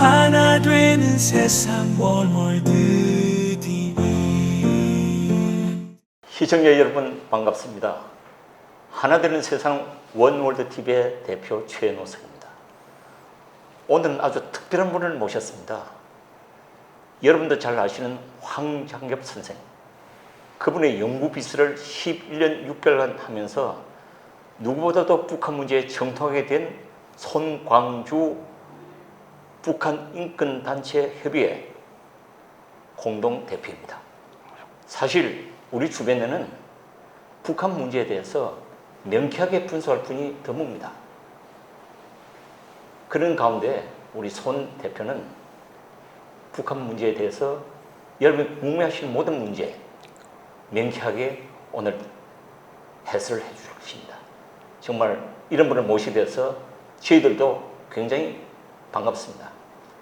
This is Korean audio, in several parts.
하나 되는 세상 월월드 TV 시청자 여러분 반갑습니다. 하나 되는 세상 원월드 TV의 대표 최노석입니다. 오늘은 아주 특별한 분을 모셨습니다. 여러분도 잘 아시는 황장엽 선생. 그분의 연구 비서를 11년 6개월간 하면서 누구보다도 북한 문제에 정통하게 된 손광주 북한 인권단체 협의회 공동 대표입니다. 사실 우리 주변에는 북한 문제에 대해서 명쾌하게 분석할 분이 드뭅니다. 그런 가운데 우리 손 대표는 북한 문제에 대해서 여러분이 궁금해하시는 모든 문제 명쾌하게 오늘 해설을 해주실 것입니다. 정말 이런 분을 모시게 돼서 저희들도 굉장히 반갑습니다.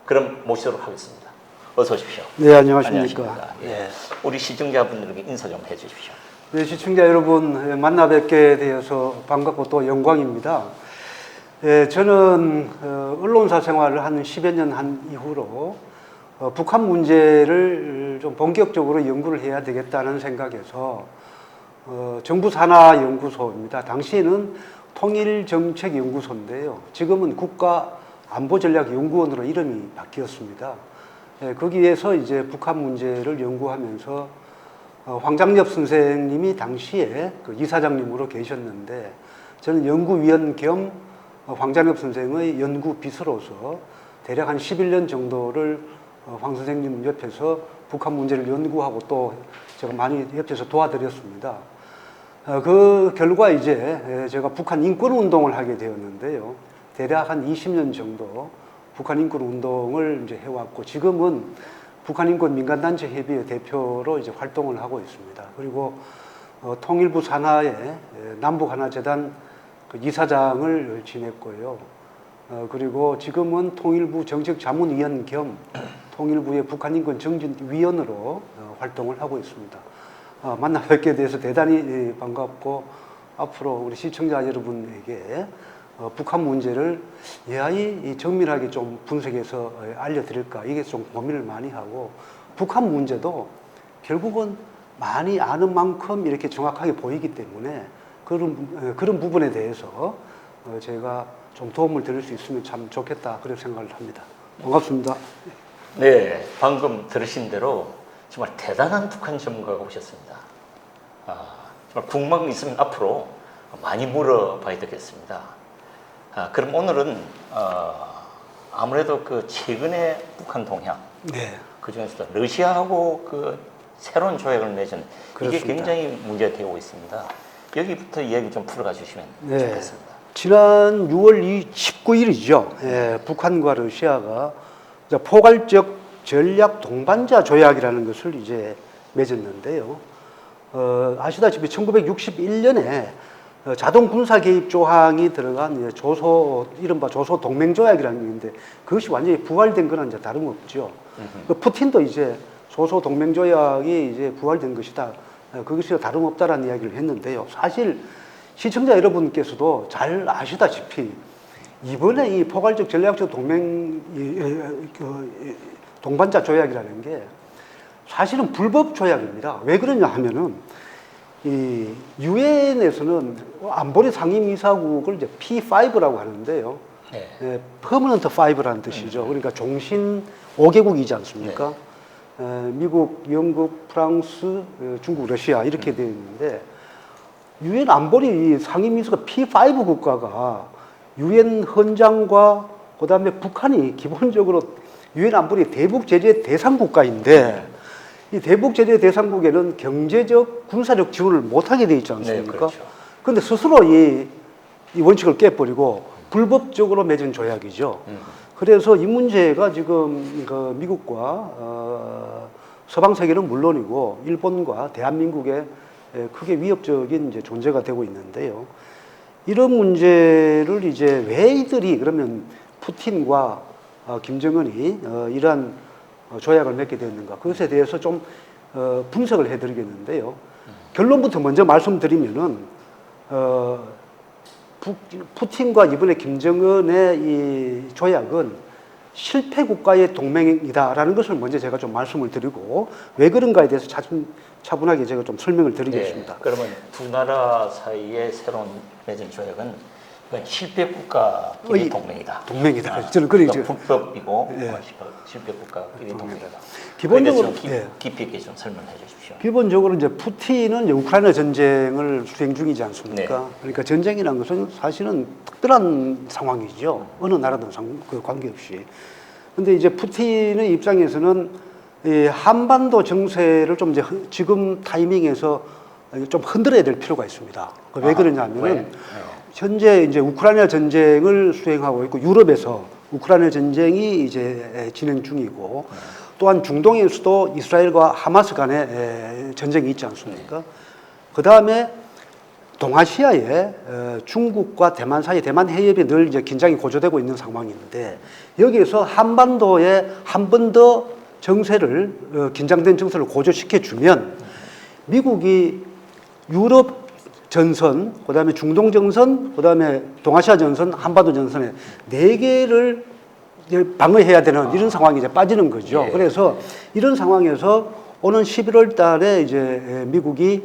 그럼 모시도록 하겠습니다. 어서 오십시오. 네, 안녕하십니까. 안녕하십니까. 예. 우리 시청자분들에게 인사 좀 해주십시오. 네, 시청자 여러분 예, 만나 뵙게 되어서 반갑고 또 영광입니다. 예, 저는 어, 언론사 생활을 한 10여 년 한 이후로 어, 북한 문제를 좀 본격적으로 연구를 해야 되겠다는 생각에서 어, 정부 산하 연구소입니다. 당시에는 통일정책연구소인데요. 지금은 국가 안보전략연구원으로 이름이 바뀌었습니다. 예, 거기에서 이제 북한 문제를 연구하면서 어, 황장엽 선생님이 당시에 그 이사장님으로 계셨는데 저는 연구위원 겸 어, 황장엽 선생의 연구 비서로서 대략 한 11년 정도를 어, 황 선생님 옆에서 북한 문제를 연구하고 또 제가 많이 옆에서 도와드렸습니다. 어, 그 결과 이제 에, 제가 북한 인권 운동을 하게 되었는데요. 대략 한 20년 정도 북한 인권 운동을 이제 해왔고 지금은 북한 인권 민간단체 협의회 대표로 이제 활동을 하고 있습니다. 그리고 어, 통일부 산하의 에, 남북 하나 재단 그 이사장을 지냈고요. 어, 그리고 지금은 통일부 정책 자문위원 겸 통일부의 북한 인권 정진 위원으로 어, 활동을 하고 있습니다. 어, 만나 뵙게 돼서 대단히 예, 반갑고 앞으로 우리 시청자 여러분에게 어, 북한 문제를 예하이 이 정밀하게 좀 분석해서 어, 알려드릴까 이게 좀 고민을 많이 하고 북한 문제도 결국은 많이 아는 만큼 이렇게 정확하게 보이기 때문에 그런 어, 그런 부분에 대해서 어, 제가 좀 도움을 드릴 수 있으면 참 좋겠다 그렇게 생각을 합니다. 반갑습니다. 네, 방금 들으신 대로 정말 대단한 북한 전문가가 오셨습니다. 아, 정말 거 있으면 앞으로 많이 물어봐야 되겠습니다. 아, 그럼 오늘은 어, 아무래도 그 최근에 북한 동향 네. 그 중에서도 러시아하고 그 새로운 조약을 맺은 이게 그렇습니다. 굉장히 문제가 되고 있습니다. 여기부터 이야기 좀 풀어가 주시면 네. 좋겠습니다. 지난 6월 19일이죠. 예, 북한과 러시아가 포괄적 전략 동반자 조약이라는 것을 이제 맺었는데요. 어, 아시다시피 1961년에 어, 자동 군사 개입 조항이 들어간 조소 이른바 조소 동맹 조약이라는 게 있는데 그것이 완전히 부활된 거는 이제 다름없죠. 그 푸틴도 이제 조소 동맹 조약이 이제 부활된 것이다. 어, 그것이 다름없다라는 이야기를 했는데요. 사실 시청자 여러분께서도 잘 아시다시피 이번에 이 포괄적 전략적 동맹 그, 이, 동반자 조약이라는 게 사실은 불법 조약입니다. 왜 그러냐 하면은 이 유엔에서는 안보리 상임이사국을 이제 P5라고 하는데요. 네. 예, 퍼머넌트 5라는 뜻이죠. 그러니까 종신 5개국이지 않습니까? 에, 미국, 영국, 프랑스, 에, 중국, 러시아 이렇게 되어 있는데 유엔 안보리 상임위수가 P5 국가가 유엔 헌장과 그다음에 북한이 기본적으로 유엔 안보리 대북 제재 대상 국가인데 이 대북 제재 대상국에는 경제적, 군사적 지원을 못하게 돼 있지 않습니까? 네, 그렇죠. 근데 스스로 이, 이 원칙을 깨버리고 불법적으로 맺은 조약이죠. 음. 그래서 이 문제가 지금 그 미국과 어, 서방 세계는 물론이고 일본과 대한민국에 에, 크게 위협적인 이제 존재가 되고 있는데요. 이런 문제를 이제 왜 이들이 그러면 푸틴과 어, 김정은이 어, 이러한 어, 조약을 맺게 되었는가 그것에 대해서 좀 어, 분석을 해드리겠는데요. 결론부터 먼저 말씀드리면은 어, 푸, 푸틴과 이번에 김정은의 이 조약은 실패 국가의 동맹이다라는 것을 먼저 제가 좀 말씀을 드리고 왜 그런가에 대해서 차분, 차분하게 제가 좀 설명을 드리겠습니다. 예, 그러면 두 나라 사이의 새로운 맺은 조약은 실패 국가끼리 어이, 동맹이다. 동맹이다. 아, 저는 그러니까 불법이고 예. 어, 실패- 실패 국가끼리 동맹이다. 기본적으로, 좀 예. 깊, 깊이 있게 좀 설명해 주십시오. 기본적으로 이제 푸틴은 이제 우크라이나 전쟁을 수행 중이지 않습니까? 네. 그러니까 전쟁이라는 것은 사실은 특별한 상황이죠. 어느 나라든 상, 그 관계없이. 근데 이제 푸틴의 입장에서는 이 한반도 정세를 좀 이제 흔- 지금 타이밍에서 좀 흔들어야 될 필요가 있습니다. 그왜 아하, 그러냐면은 왜? 네. 현재 이제 우크라이나 전쟁을 수행하고 있고 유럽에서 우크라이나 전쟁이 이제 진행 중이고 또한 중동에서도 이스라엘과 하마스 간의 에, 전쟁이 있지 않습니까? 그 다음에 동아시아에 어, 중국과 대만 사이 대만 해협이 늘 이제 긴장이 고조되고 있는 상황인데 여기에서 한반도에 한 번 더 정세를 어, 긴장된 정세를 고조시켜 주면 미국이 유럽 전선, 그 다음에 중동 전선, 그 다음에 동아시아 전선, 한반도 전선에 네 개를 방어해야 되는 이런 상황이 이제 빠지는 거죠. 예. 그래서 이런 상황에서 오는 11월 달에 이제 미국이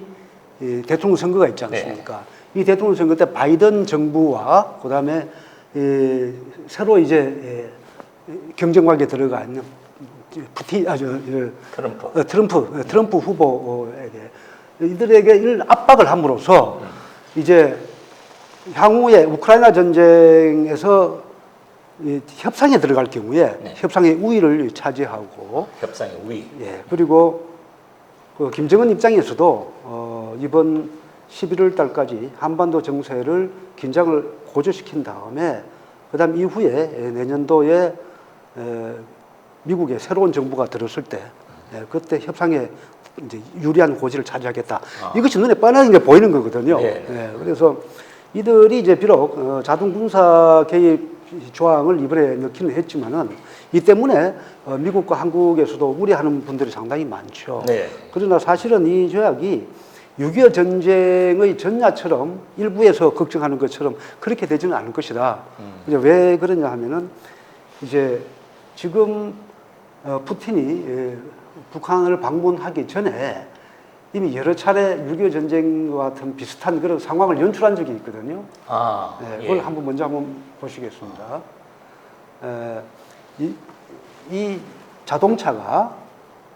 이 대통령 선거가 있지 않습니까? 이 대통령 선거 때 바이든 정부와 그 다음에 이 새로 이제 예, 경쟁 관계 들어간 푸틴 아저 트럼프. 어, 트럼프 어, 트럼프 후보에게 이들에게 이를 압박을 함으로써 이제 향후에 우크라이나 전쟁에서 이 협상에 들어갈 경우에 네. 협상의 우위를 차지하고 협상의 우위. 예 그리고 그 김정은 입장에서도 어, 이번 11월 달까지 한반도 정세를 긴장을 고조시킨 다음에 그다음 이후에 예, 내년도에 에, 미국의 새로운 정부가 들었을 때 예, 그때 협상에 이제 유리한 고지를 차지하겠다. 아. 이것이 눈에 뻔하게 이제 보이는 거거든요. 네. 예, 그래서 이들이 이제 비록 어, 자동 군사 개입 조항을 이번에 넣기는 했지만은 이 때문에 어, 미국과 한국에서도 우려하는 분들이 상당히 많죠. 네. 그러나 사실은 이 조약이 6.25 전쟁의 전야처럼 일부에서 걱정하는 것처럼 그렇게 되지는 않을 것이다. 이제 왜 그러냐 하면은 이제 지금 어, 푸틴이 예, 북한을 방문하기 전에 이미 여러 차례 6.25 전쟁과 같은 비슷한 그런 상황을 연출한 적이 있거든요. 아, 네, 예. 그걸 한번 먼저 한번 보시겠습니다. 에, 이, 이 자동차가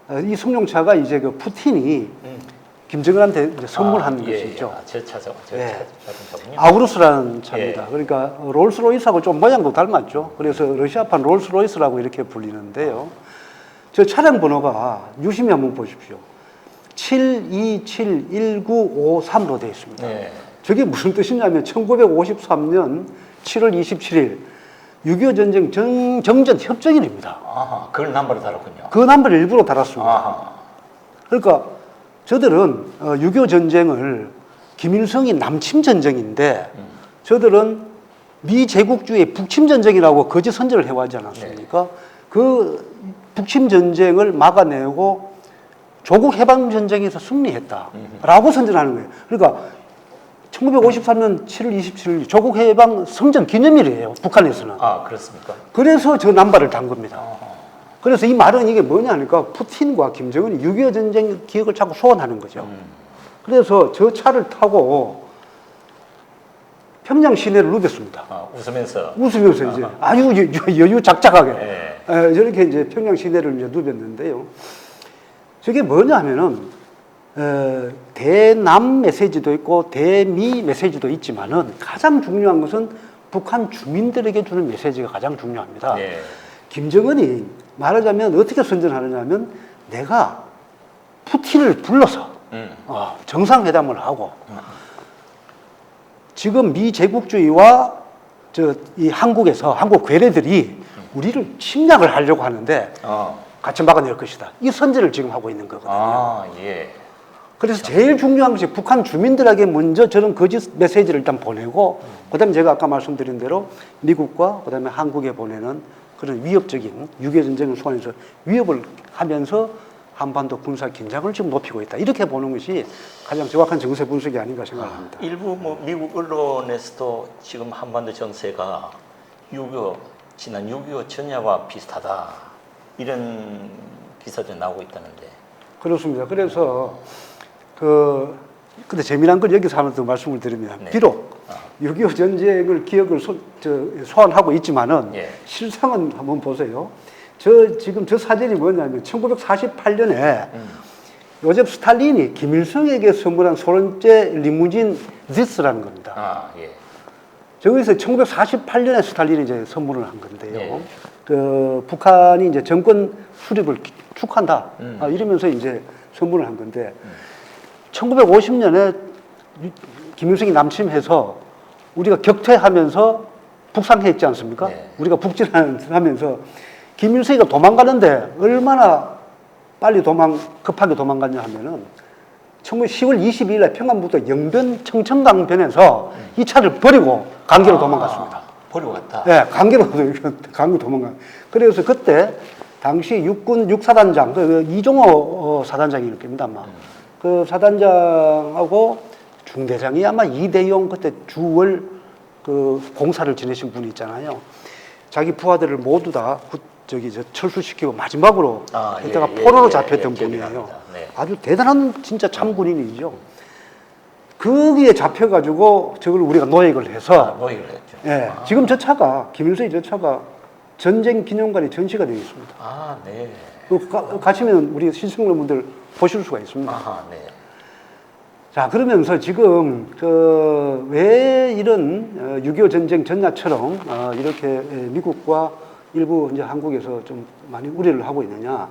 어, 이 승용차가 이제 그 푸틴이 음. 김정은한테 선물한 아, 예, 것이죠. 예. 아, 저 차죠. 저 예. 차, 자동차군요. 아우루스라는 차입니다. 예. 그러니까 롤스로이스하고 좀 모양도 닮았죠. 그래서 러시아판 롤스로이스라고 이렇게 불리는데요. 저 차량 번호가 유심히 한번 보십시오. 7271953로 되어 있습니다. 네. 저게 무슨 뜻이냐면 1953년 7월 27일 6.25 전쟁 정, 정전 협정일입니다. 아하, 그걸 남바로 달았군요. 그 남부를 일부러 달았습니다. 아하. 그러니까 저들은 어, 6.25 전쟁을 김일성이 남침 전쟁인데 저들은 미 제국주의 북침 전쟁이라고 거짓 선전을 해왔지 않았습니까? 그 북침 전쟁을 막아내고 조국 해방 전쟁에서 승리했다라고 선전하는 거예요. 그러니까 1953년 7월 27일 조국 해방 성전 기념일이에요. 북한에서는. 아, 그렇습니까? 그래서 저 남발을 단 겁니다. 그래서 이 말은 이게 뭐냐 하니까 푸틴과 김정은이 6.25 전쟁 기억을 자꾸 소환하는 거죠. 음. 그래서 저 차를 타고 평양 시내를 누볐습니다. 아, 웃으면서. 웃으면서 이제 아주 여- 여유 작작하게 예. 에, 저렇게 이제 평양 시내를 이제 누볐는데요. 저게 뭐냐 하면은 에, 대남 메시지도 있고 대미 메시지도 있지만은 가장 중요한 것은 북한 주민들에게 주는 메시지가 가장 중요합니다. 예. 김정은이 말하자면 어떻게 선전하느냐면 내가 푸틴을 불러서 음. 어, 정상회담을 하고 지금 미 제국주의와 저 이 한국에서 한국 괴뢰들이 우리를 침략을 하려고 하는데 어. 같이 막아낼 것이다. 이 선전을 지금 하고 있는 거거든요. 아, 예. 그래서 제일 중요한 것이 북한 주민들에게 먼저 저런 거짓 메시지를 일단 보내고 그다음에 제가 아까 말씀드린 대로 미국과 그다음에 한국에 보내는 그런 위협적인 유교 전쟁을 소환해서 위협을 하면서 한반도 군사 긴장을 지금 높이고 있다. 이렇게 보는 것이 가장 정확한 정세 분석이 아닌가 생각합니다. 일부 뭐 미국 언론에서도 지금 한반도 정세가 유교 지난 6.25 전야와 비슷하다 이런 기사도 나오고 있다는데 그렇습니다. 그래서 그 근데 재미난 건 여기서 하나 더 말씀을 드리면 네. 비록 아. 6.25 전쟁을 기억을 소, 저, 소환하고 있지만은 예. 실상은 한번 보세요. 저 지금 저 사진이 뭐냐면 1948년에 음. 요셉 스탈린이 김일성에게 선물한 소련제 리무진 지스라는 겁니다. 아 예. 저기서 1948년에 스탈린이 이제 선물을 한 건데요. 네. 그 북한이 이제 정권 수립을 기- 축한다. 음. 아, 이러면서 이제 선물을 한 건데 1950년에 김일성이 남침해서 우리가 격퇴하면서 북상했지 않습니까? 네. 우리가 북진하면서 김일성이가 도망가는데 얼마나 빨리 도망 급하게 도망갔냐 하면은 10월 22일 날 평안부터 영변 청천강변에서 이 차를 버리고 강계로 아, 도망갔습니다. 버리고 갔다. 예, 강계로 강계 도망가. 그래서 그때 당시 육군 육사단장 그 이종호 어, 사단장일 겁니다 아마. 그 사단장하고 중대장이 아마 이대용 그때 주월 그 공사를 지내신 분이 있잖아요. 자기 부하들을 모두 다 구- 저기 저 철수시키고 마지막으로 아, 예, 이때가 예, 포로로 예, 잡혔던 예, 기억이 분이에요. 납니다. 네. 아주 대단한 진짜 참군인이죠. 거기에 잡혀가지고 저걸 우리가 노획을 해서 아, 노획을 했죠. 예, 아, 지금 저 차가 김일성의 저 차가 전쟁 기념관에 전시가 되어 있습니다. 아 네. 그 가, 가시면 우리 시청자분들 보실 수가 있습니다. 아하 네. 자 그러면서 지금 그 왜 이런 6.25 전쟁 전야처럼 어, 이렇게 예, 미국과 일부 이제 한국에서 좀 많이 우려를 하고 있느냐?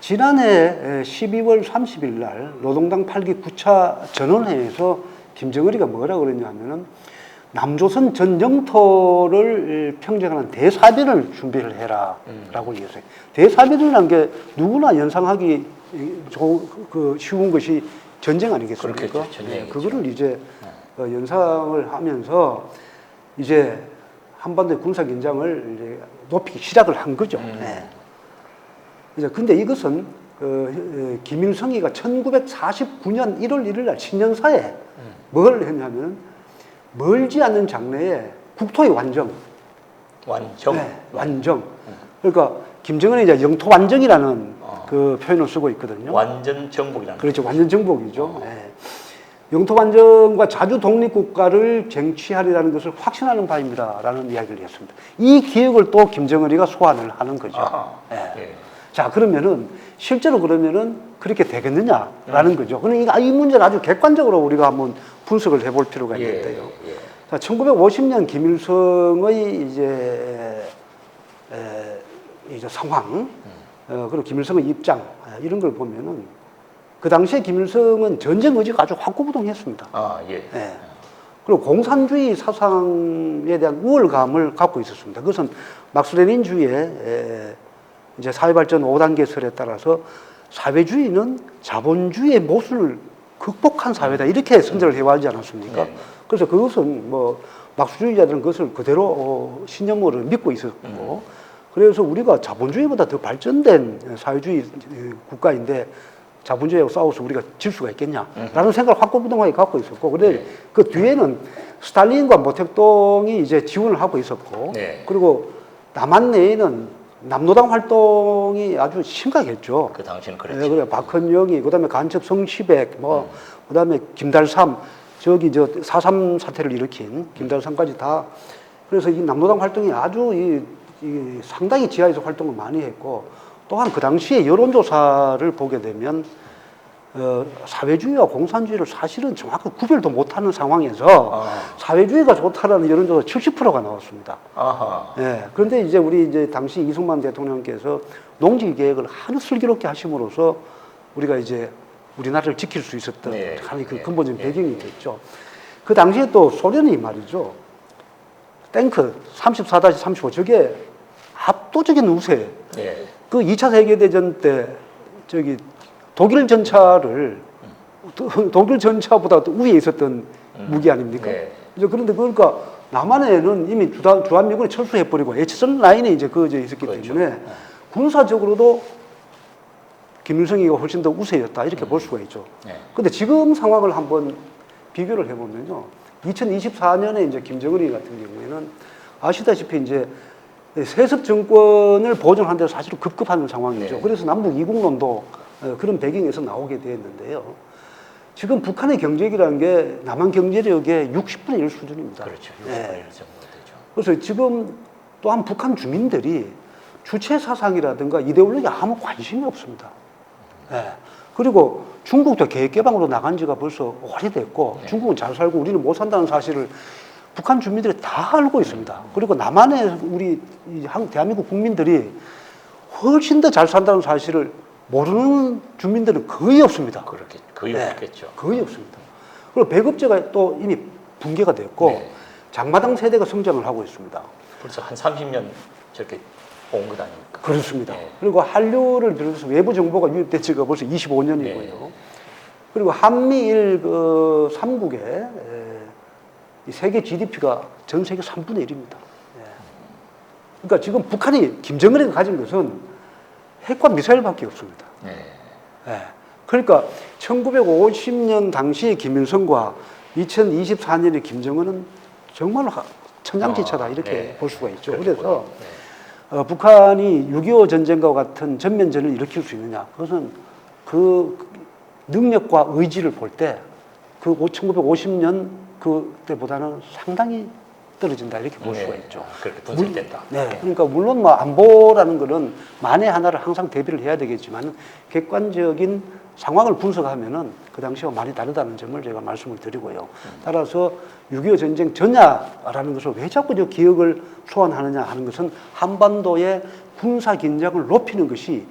지난해 12월 30일 날 노동당 8기 9차 전원회에서 김정은이가 뭐라 그랬냐면은 남조선 전 영토를 평정하는 대사변을 준비를 해라 라고 얘기했어요. 대사변이라는 게 누구나 연상하기 좋은 그 쉬운 것이 전쟁 아니겠습니까? 그렇겠죠. 전쟁이겠죠. 네, 그거를 이제 어, 연상을 하면서 이제 한반도의 군사 긴장을 이제 높이기 시작을 한 거죠. 음. 네. 이제 근데 이것은 그 어, 김일성이가 1949년 1월 1일 날 신년사에 음. 뭘 했냐면 멀지 않는 장래에 국토의 완정, 완정. 네, 완정. 그러니까 김정은이 이제 영토 완정이라는 어. 그 표현을 쓰고 있거든요. 완전 정복이라는. 그렇죠. 완전 정복이죠. 예. 영토 완전과 자주 독립 국가를 쟁취하리라는 것을 확신하는 바입니다라는 이야기를 했습니다. 이 기억을 또 김정은이가 소환을 하는 거죠. 아하. 예. 예. 자 그러면은 실제로 그러면은 그렇게 되겠느냐라는 거죠. 그러니까 이 문제를 아주 객관적으로 우리가 한번 분석을 해볼 필요가 예. 있는데요. 예. 자, 1950년 김일성의 이제 에, 이제 상황, 어, 그리고 김일성의 입장 아, 이런 걸 보면은 그 당시에 김일성은 전쟁 의지가 아주 확고부동했습니다. 아 예. 예. 그리고 공산주의 사상에 대한 우월감을 갖고 있었습니다. 그것은 막스레닌주의의 에, 이제 사회발전 5단계설에 따라서 사회주의는 자본주의의 모순을 극복한 사회다 이렇게 선전을 해왔지 않았습니까? 네. 그래서 그것은 뭐 막스주의자들은 그것을 그대로 어, 신념으로 믿고 있었고 그래서 우리가 자본주의보다 더 발전된 사회주의 국가인데 자본주의하고 싸워서 우리가 질 수가 있겠냐라는 생각을 확고부동하게 갖고 있었고 근데 네. 그 뒤에는 스탈린과 모택동이 이제 지원을 하고 있었고 네. 그리고 남한 내에는 남노당 활동이 아주 심각했죠. 그 당시는 네, 그랬죠. 그래 박헌영이 그다음에 간첩 성시백 뭐 그다음에 김달삼 저기 저 사삼 사태를 일으킨 김달삼까지 다 그래서 이 남노당 활동이 아주 이, 이 상당히 지하에서 활동을 많이 했고 또한 그 당시에 여론조사를 보게 되면 어, 사회주의와 공산주의를 사실은 정확히 구별도 못하는 상황에서 아. 사회주의가 좋다라는 여론조사 70%가 나왔습니다. 아하. 예. 그런데 이제 우리 이제 당시 이승만 대통령께서 농지 계획을 하루 슬기롭게 하심으로써 우리가 이제 우리나라를 지킬 수 있었던 네. 하나의 그 예. 근본적인 예. 배경이 됐죠. 그 당시에 또 소련이 말이죠. 탱크 34-35 저게 압도적인 우세. 예. 그 2차 세계대전 때 저기 독일 전차를 도- 독일 전차보다 더 위에 있었던 무기 아닙니까? 네. 이제 그런데 그러니까 남한에는 이미 주한, 주한미군이 철수해버리고 H선 라인에 이제 그어져 있었기 그렇죠. 때문에 군사적으로도 김일성이가 훨씬 더 우세였다 이렇게 볼 수가 있죠. 네. 근데 지금 상황을 한번 비교를 해보면요. 2024년에 이제 김정은이 같은 경우에는 아시다시피 이제 세습 정권을 보존하는 데 사실은 급급한 상황이죠. 네. 그래서 남북 이국론도 어, 그런 배경에서 나오게 되었는데요. 지금 북한의 경제력이라는 게 남한 경제력의 60분의 1 수준입니다. 그렇죠. 60분 예. 정도 되죠. 그래서 지금 또한 북한 주민들이 주체 사상이라든가 이데올로기에 아무 관심이 없습니다. 예. 그리고 중국도 계획 개방으로 나간 지가 벌써 오래됐고 네. 중국은 잘 살고 우리는 못 산다는 사실을 북한 주민들이 다 알고 있습니다. 그리고 남한의 우리 대한민국 국민들이 훨씬 더 잘 산다는 사실을 모르는 주민들은 거의 없습니다. 그렇게 거의 네. 없겠죠. 거의 없습니다. 그리고 배급제가 또 이미 붕괴가 됐고 네. 장마당 세대가 성장을 하고 있습니다. 벌써 한 30년 저렇게 온 것 아닙니까? 그렇습니다. 네. 그리고 한류를 비롯해서 외부 정보가 유입된 지가 벌써 25년이고요. 네. 그리고 한미일 그 3국의 세계 GDP가 전 세계 3분의 1입니다. 그러니까 지금 북한이 김정은이 가진 것은 핵과 미사일밖에 없습니다. 네. 예. 그러니까 1950년 당시 김일성과 2024년의 김정은은 정말로 하- 천양지차다 아, 이렇게 네. 볼 수가 있죠. 그래서. 네. 어, 북한이 6.25 전쟁과 같은 전면전을 일으킬 수 있느냐? 그것은 그 능력과 의지를 볼 때 그 1950년 그때보다는 상당히 떨어진다 이렇게 볼 네. 수가 있죠. 그렇게 분석된다. 네. 그러니까 물론 뭐 안보라는 거는 만에 하나를 항상 대비를 해야 되겠지만 객관적인 상황을 분석하면은 그 당시와 많이 다르다는 점을 제가 말씀을 드리고요. 따라서 6.25 전쟁 전야라는 것을 왜 자꾸 저 기억을 소환하느냐 하는 것은 한반도의 군사 긴장을 높이는 것이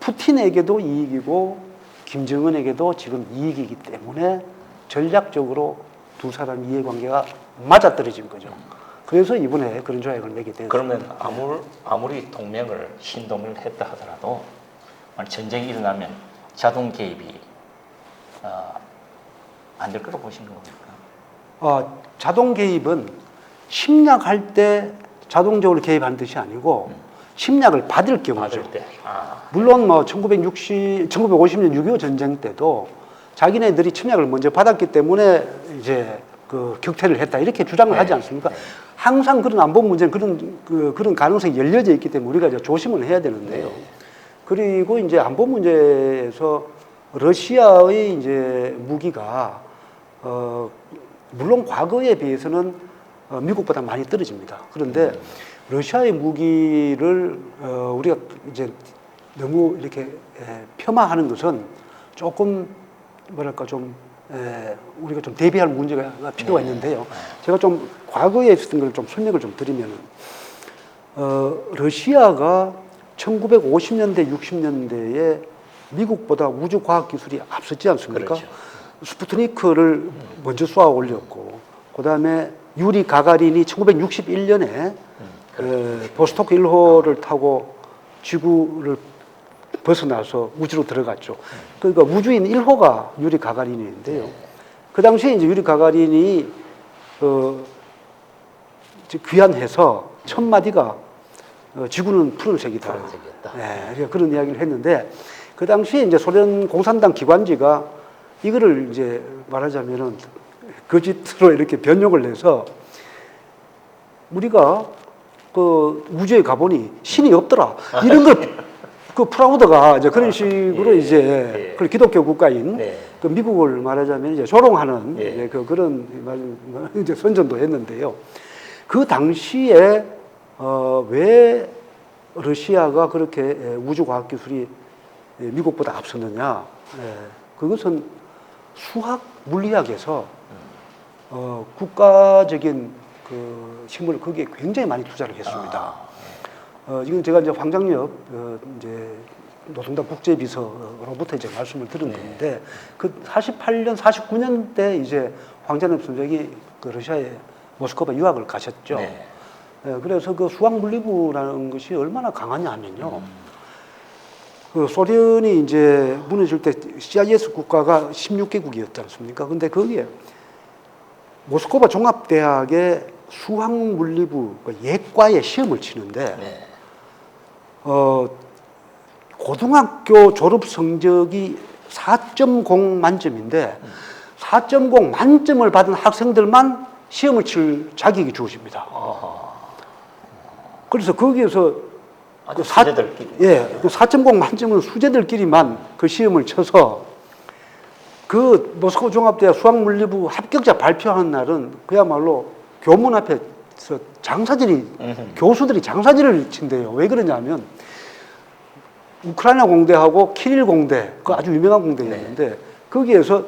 푸틴에게도 이익이고 김정은에게도 지금 이익이기 때문에 전략적으로 두 사람 이해관계가 맞아떨어진 거죠. 그래서 이번에 그런 조약을 맺게 됐습니다. 그러면 아무, 아무리 동맹을 신동을 했다 하더라도 전쟁이 일어나면 자동 개입이 어, 안될 거로 보시는 겁니까? 어, 자동 개입은 침략할 때 자동적으로 개입하는 뜻이 아니고 침략을 받을 경우죠. 받을 때. 아, 물론 뭐 1960, 1950년 6.25 전쟁 때도 자기네들이 침략을 먼저 받았기 때문에 이제 그 격퇴를 했다 이렇게 주장을 네. 하지 않습니까? 네. 항상 그런 안보 문제는 그런 그, 그런 가능성이 열려져 있기 때문에 우리가 이제 조심을 해야 되는데요. 네. 그리고 이제 안보 문제에서 러시아의 이제 무기가 어 물론 과거에 비해서는 어, 미국보다 많이 떨어집니다. 그런데 러시아의 무기를 어 우리가 이제 너무 이렇게 에, 폄하하는 것은 조금 뭐랄까 좀 에, 우리가 좀 대비할 문제가 필요가 네. 있는데요. 제가 좀 과거에 있었던 걸 좀 설명을 좀 드리면은 어, 러시아가 1950년대, 60년대에 미국보다 우주 과학 기술이 앞섰지 않습니까? 그렇죠. 스푸트니크를 먼저 쏘아 올렸고, 그 다음에 유리 가가린이 1961년에 어, 보스토크 1호를 타고 지구를 벗어나서 우주로 들어갔죠. 그러니까 우주인 1호가 유리 가가린인데요. 그 당시에 이제 유리 가가린이 어, 귀환해서 첫 마디가 어, 지구는 푸른색이다. 푸른색이었다. 네, 그런 이야기를 했는데 그 당시에 이제 소련 공산당 기관지가 이거를 이제 말하자면은 거짓으로 이렇게 변용을 해서 우리가 그 우주에 가보니 신이 없더라 이런 걸 그 프라우드가 이제 그런 식으로 예, 이제 예. 그 기독교 국가인 네. 그 미국을 말하자면 이제 조롱하는 예. 이제 그 그런 말- 이제 선전도 했는데요. 그 당시에 어, 왜 러시아가 그렇게 에, 우주 과학 기술이 에, 미국보다 앞섰느냐? 에, 그것은 수학 물리학에서 어, 국가적인 그 힘을 거기에 굉장히 많이 투자를 했습니다. 아, 어, 이건 제가 이제 황장엽 어, 이제 노동당 국제비서로부터 이제 말씀을 들은 네. 건데 그 48년, 49년 때 이제 황장엽 선생이 그 러시아에 모스크바 유학을 가셨죠. 네. 예, 그래서 그 수학 물리부라는 것이 얼마나 강하냐 하면요. 음. 그 소련이 이제 무너질 때 CIS 국가가 16개국이었지 않습니까? 근데 거기에 모스크바 종합대학의 수학 물리부 그 예과에 시험을 치는데 네. 어, 고등학교 졸업 성적이 4.0 만점인데 4.0 만점을 받은 학생들만 시험을 칠 자격이 주어집니다. 그래서 거기에서 그 사- 수제들끼리. 예, 그 4.0 만점은 수재들끼리만 그 시험을 쳐서 그 모스크바 종합대학 수학물리부 합격자 발표하는 날은 그야말로 교문 앞에 서 장사질이 음흠. 교수들이 장사질을 친대요. 왜 그러냐면 우크라이나 공대하고 키릴 공대 그 아주 유명한 공대였는데 거기에서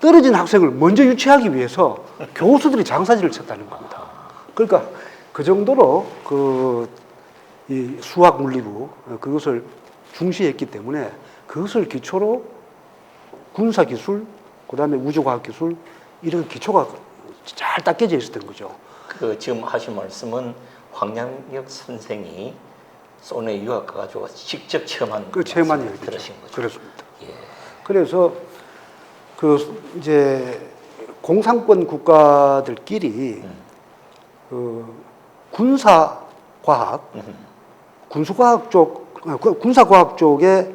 떨어진 학생을 먼저 유치하기 위해서 교수들이 장사질을 쳤다는 겁니다. 그러니까 그 정도로 그 이 수학 물리부 어, 그것을 중시했기 때문에 그것을 기초로 군사 기술, 그다음에 우주과학 기술 이런 기초가 잘 닦여져 있었던 거죠. 그 지금 하신 말씀은 황양역 선생이 소내 유학 가가지고 직접 체험한 그 체험한 얘기죠. 들으신 거죠. 그렇습니다. 예. 그래서 그 이제 공산권 국가들끼리 음. 그 군사 과학, 음. 군수과학 쪽, 아, 그 군사 과학 쪽에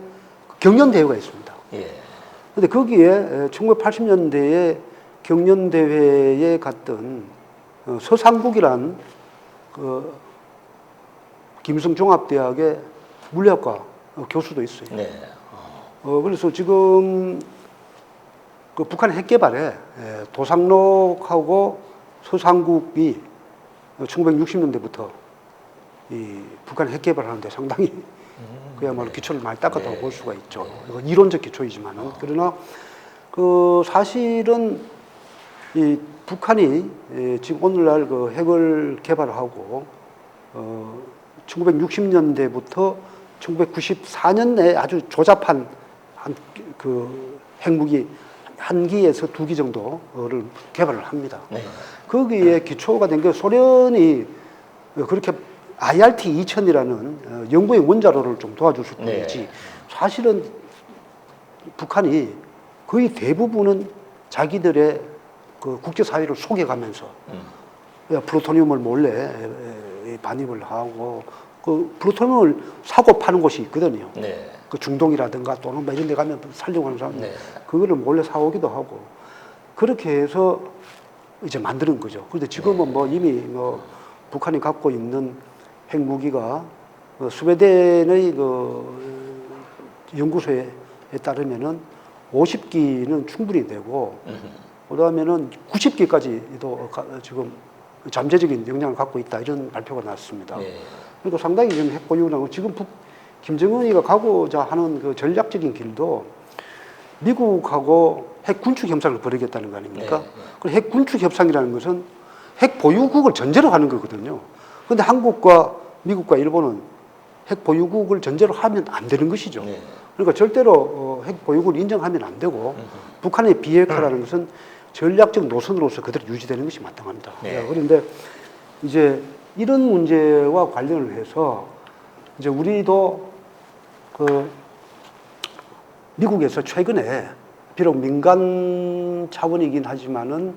경연 대회가 있습니다. 예. 근데 거기에 1980년대에 경연 대회에 갔던 어, 서상국이란 그 김성 종합대학의 물리학과 어, 교수도 있어요. 네. 어, 그래서 지금 그 북한 핵 개발에 예, 도상록하고 서상국이 1960년대부터 이 북한 핵 개발하는데 상당히 그야말로 기초를 많이 닦았다고 네. 볼 수가 있죠. 이건 이론적 기초이지만은 그러나 그 사실은 이 북한이 예, 지금 오늘날 그 핵을 개발하고 어 1960년대부터 1994년에 아주 조잡한 한그 핵무기 한 기에서 두 기 정도를 개발을 합니다. 네. 거기에 기초가 된 게 소련이 그렇게 IRT 2000이라는 연구의 원자로를 좀 도와줬을 네. 뿐이지 사실은 북한이 거의 대부분은 자기들의 그 국제사회를 속여가면서 음. 플루토늄을 몰래 반입을 하고 그 플루토늄을 사고 파는 곳이 있거든요. 네. 그 중동이라든가 또는 뭐 이런 데 가면 살려고 하는 사람 네. 그거를 몰래 사오기도 하고 그렇게 해서 이제 만드는 거죠. 그런데 지금은 뭐 이미 뭐 북한이 갖고 있는 핵무기가 그 스웨덴의 그 연구소에 따르면은 50기는 충분히 되고 음흠. 그 다음에는 90기까지도 지금 잠재적인 역량을 갖고 있다 이런 발표가 났습니다. 네. 그러니까 상당히 지금 핵 보유하고 지금 북, 김정은이가 가고자 하는 그 전략적인 길도 미국하고 핵 군축 협상을 벌이겠다는 거 아닙니까? 네, 네. 그핵 군축 협상이라는 것은 핵 보유국을 전제로 하는 거거든요. 그런데 한국과 미국과 일본은 핵 보유국을 전제로 하면 안 되는 것이죠. 네. 그러니까 절대로 어, 핵 보유국을 인정하면 안 되고 북한의 비핵화라는 것은 전략적 노선으로서 그대로 유지되는 것이 마땅합니다. 네. 그런데 이제 이런 문제와 관련을 해서 이제 우리도 그 미국에서 최근에 비록 민간 차원이긴 하지만은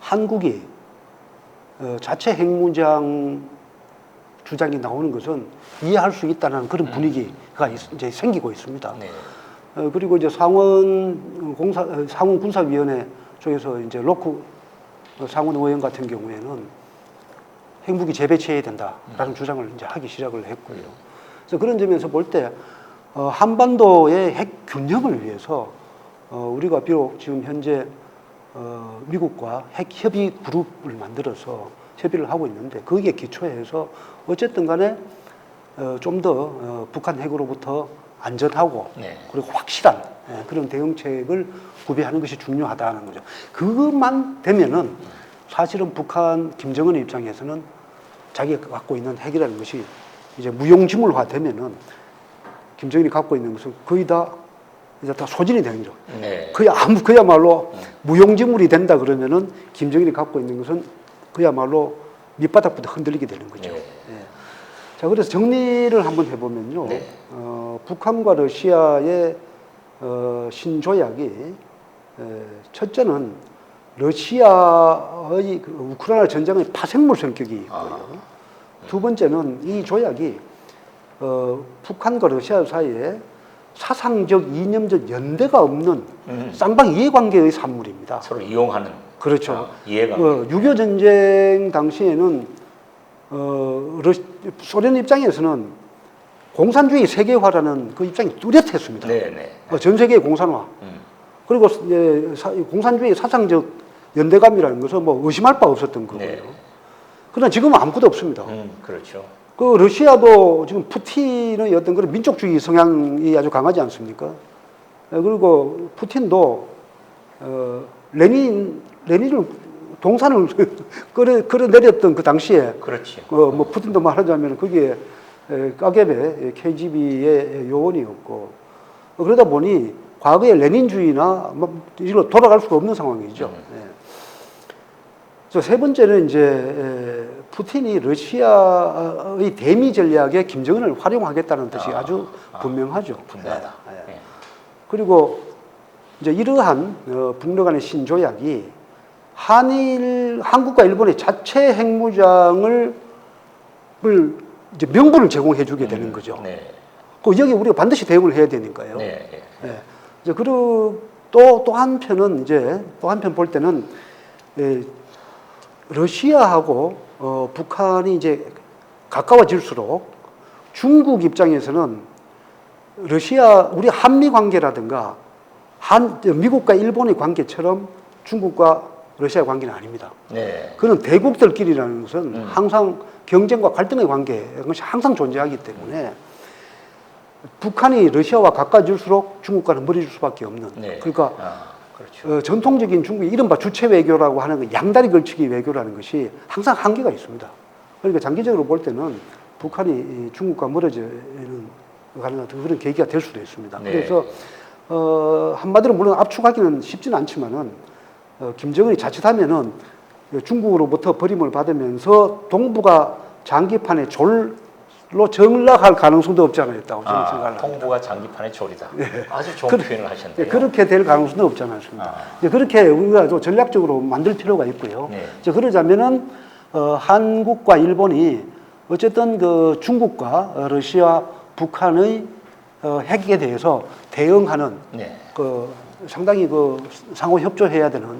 한국이 어, 자체 핵무장 주장이 나오는 것은 이해할 수 있다는 그런 분위기가 있- 이제 생기고 있습니다. 네. 어, 그리고 이제 상원 공사 어, 상원 군사위원회 쪽에서 이제 로크 어, 상원 의원 같은 경우에는 핵무기 재배치해야 된다라는 주장을 이제 하기 시작을 했고요. 그래서 그런 점에서 볼때 어, 한반도의 핵 균형을 위해서 어, 우리가 비록 지금 현재 어, 미국과 핵 협의 그룹을 만들어서 협의를 하고 있는데 거기에 기초해서 어쨌든 간에 어, 좀더 어, 북한 핵으로부터 안전하고 네. 그리고 확실한 예, 그런 대응책을 구비하는 것이 중요하다는 거죠. 그것만 되면은 사실은 북한 김정은의 입장에서는 자기가 갖고 있는 핵이라는 것이 이제 무용지물화 되면은 김정은이 갖고 있는 것은 거의 다 이제 다 소진이 되는 거죠. 네. 그야 아무 그야말로 무용지물이 된다 그러면은 김정일이 갖고 있는 것은 그야말로 밑바닥부터 흔들리게 되는 거죠. 네. 예. 자 그래서 정리를 한번 해보면요. 네. 어, 북한과 러시아의 어, 신조약이 에, 첫째는 러시아의 그 우크라이나 전쟁의 파생물 성격이 있고요. 두 번째는 이 조약이 어, 북한과 러시아 사이에 사상적, 이념적 연대가 없는 음. 쌍방 이해관계의 산물입니다. 서로 이용하는 그렇죠. 아, 이해가 어, 6.25 전쟁 당시에는 어, 러, 소련 입장에서는 공산주의 세계화라는 그 입장이 뚜렷했습니다. 네, 네. 어, 전 세계 공산화. 음. 그리고 예, 사- 공산주의 사상적 연대감이라는 것은 뭐 의심할 바 없었던 거고요. 네. 그러나 지금은 아무것도 없습니다. 음, 그렇죠. 그 러시아도 지금 푸틴의 어떤 그런 민족주의 성향이 아주 강하지 않습니까? 예, 그리고 푸틴도 어, 레닌 레닌을 동산을 끌어 끌어내렸던 그 당시에 그렇지. 어, 뭐 푸틴도 말하자면 거기에 에, 까게베 KGB의 요원이었고 어, 그러다 보니 과거의 레닌주의나 뭐 이로 돌아갈 수가 없는 상황이죠. 음. 예. 그래서 세 번째는 이제 에, 푸틴이 러시아의 대미 전략에 김정은을 활용하겠다는 뜻이 아, 아, 주 아, 분명하죠. 분명하다. 예, 예. 예. 그리고 이제 이러한 어, 북러 간의 신조약이 한일 한국과 일본의 자체 핵무장을 을 이제 명분을 제공해 주게 되는 거죠. 네. 그 여기 우리가 반드시 대응을 해야 되니까요. 네. 예. 예. 이제 그리고 또 또 한편은 이제 또 한편 볼 때는 예, 러시아하고 어, 북한이 이제 가까워질수록 중국 입장에서는 러시아 우리 한미 관계라든가 한 미국과 일본의 관계처럼 중국과 러시아 관계는 아닙니다. 네. 그는 대국들끼리라는 것은 음. 항상 경쟁과 갈등의 관계 그것이 항상 존재하기 때문에 북한이 러시아와 가까워질수록 중국과는 멀어질 수밖에 없는 네. 그러니까 아, 그렇죠. 어, 전통적인 중국의 이른바 주체 외교라고 하는 그 양다리 걸치기 외교라는 것이 항상 한계가 있습니다. 그러니까 장기적으로 볼 때는 북한이 이 중국과 멀어지는 가는 그런 계기가 될 수도 있습니다. 네. 그래서 어, 한마디로 물론 압축하기는 쉽지는 않지만은 어, 김정은이 자칫하면은 중국으로부터 버림을 받으면서 동북아 장기판의 졸로 전락할 가능성도 없지 않아 있다고 저는 아, 생각을 합니다. 통부가 장기판의 졸이다. 아주 좋은 그- 표현을 예, 하셨네요. 그렇게 될 가능성도 없지 않아 있습니다. 아. 그렇게 우리가 또 전략적으로 만들 필요가 있고요. 네. 이제 그러자면은 어, 한국과 일본이 어쨌든 그 중국과 어, 러시아, 북한의 어, 핵에 대해서 대응하는 네. 그 상당히 그 상호 협조해야 되는 어,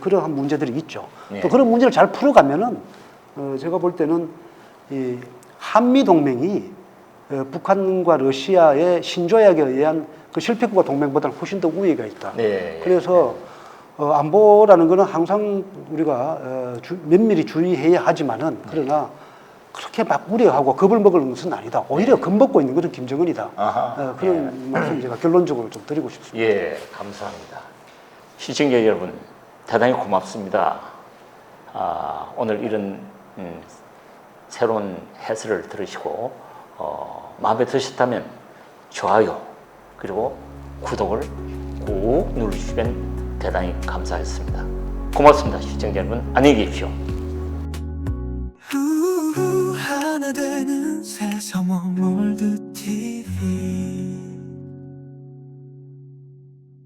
그러한 문제들이 있죠. 네. 또 그런 문제를 잘 풀어가면은 어, 제가 볼 때는 이 한미 동맹이 어, 북한과 러시아의 신조약에 의한 그 실패국가 동맹보다는 훨씬 더 우위가 있다. 네. 그래서 어, 안보라는 거는 항상 우리가 어, 주- 면밀히 주의해야 하지만은 그러나 그렇게 막 우려하고 겁을 먹을 것은 아니다. 오히려 겁 먹고 있는 것은 김정은이다. 네. 어, 그런 말씀 제가 결론적으로 좀 드리고 싶습니다. 예, 감사합니다. 시청자 여러분, 대단히 고맙습니다. 아, 오늘 이런 음, 새로운 해설을 들으시고 어, 마음에 드셨다면 좋아요 그리고 구독을 꾹 눌러주시면 대단히 감사하겠습니다. 고맙습니다, 시청자 여러분. 안녕히 계십시오. 후, 하나 되는 세상 뭐